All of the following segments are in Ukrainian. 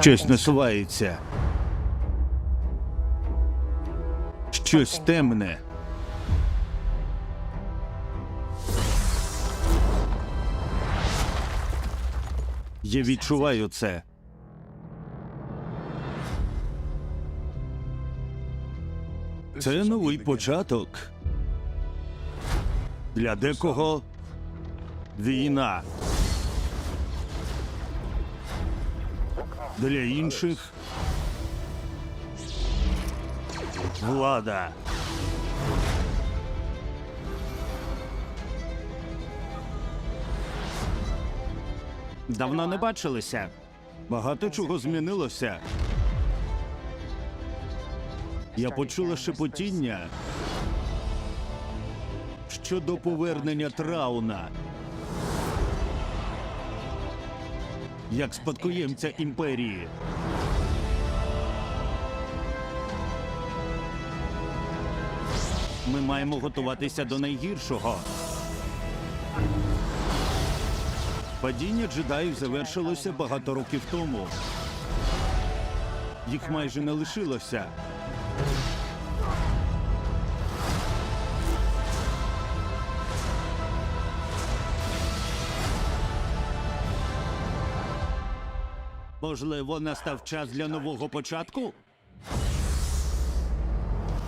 Щось насувається. Щось темне. Я відчуваю це. Це новий початок. Для декого війна. Для інших влада. Давно не бачилися. Багато чого змінилося. Я почула шепотіння щодо повернення Трауна. Як спадкоємця імперії. Ми маємо готуватися до найгіршого. Падіння джедаїв завершилося багато років тому. Їх майже не лишилося. Можливо, настав час для нового початку?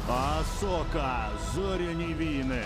Асока, зоряні війни.